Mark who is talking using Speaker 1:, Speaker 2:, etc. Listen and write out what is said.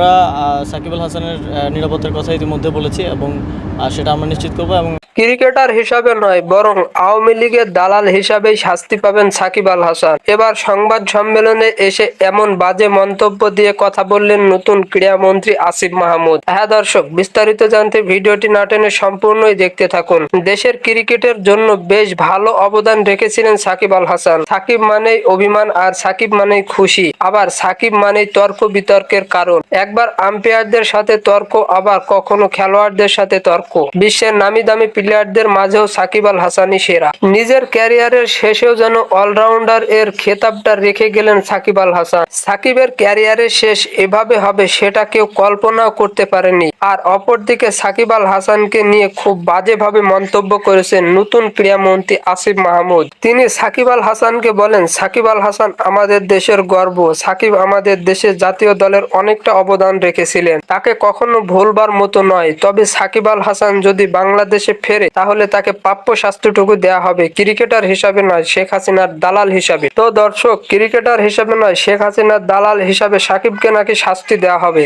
Speaker 1: আমরা সাকিব আল হাসানের নিরাপত্তার কথা ইতিমধ্যে বলেছি এবং সেটা আমরা নিশ্চিত করব এবং
Speaker 2: ক্রিকেটার হিসাবে নয়, বরং আওয়ামী লীগের দালাল হিসাবেই শাস্তি পাবেন সাকিব আল হাসান। এবার সংবাদ সম্মেলনে এসে এমন বাজে মন্তব্য দিয়ে কথা বললেন নতুন ক্রীড়ামন্ত্রী আসিফ মাহমুদ। হ্যাঁ দর্শক, বিস্তারিত জানতে ভিডিওটি না টেনে সম্পূর্ণই দেখতে থাকুন। দেশের ক্রিকেটের জন্য বেশ ভালো অবদান রেখেছিলেন সাকিব আল হাসান। সাকিব মানেই অভিমান আর সাকিব মানেই খুশি। আবার সাকিব মানেই তর্ক বিতর্কের কারণ। একবার আম্পায়ারদের সাথে তর্ক, আবার কখনো খেলোয়াড়দের সাথে তর্ক। বিশ্বের নামি দামি প্লেয়ারদের মাঝেও সাকিব আল হাসানই সেরা। নিজের ক্যারিয়ারের শেষেও যেন অলরাউন্ডার এর খেতাবটা রেখে গেলেন সাকিব আল হাসান। সাকিবের ক্যারিয়ারের শেষ এভাবে হবে সেটা কেউ কল্পনাও করতে পারেনি। আর অপরদিকে সাকিব আল হাসানকে নিয়ে খুব বাজেভাবে মন্তব্য করেছেন নতুন ক্রীড়ামন্ত্রী আসিফ মাহমুদ। তিনি সাকিব আল হাসানকে বলেন, সাকিব আল হাসান আমাদের দেশের গর্ব। সাকিব আমাদের দেশের জাতীয় দলের অনেকটা অবদান রেখেছিলেন। তাকে কখনো ভুলবার মতো নয়। তবে সাকিব আল হাসান যদি বাংলাদেশে ফেরে, তাহলে তাকে প্রাপ্য শাস্তিটুকু দেয়া হবে। ক্রিকেটার হিসাবে নয়, শেখ হাসিনার দালাল হিসাবে। তো দর্শক, ক্রিকেটার হিসাবে নয়, শেখ হাসিনার দালাল হিসাবে সাকিবকে নাকি শাস্তি দেয়া হবে।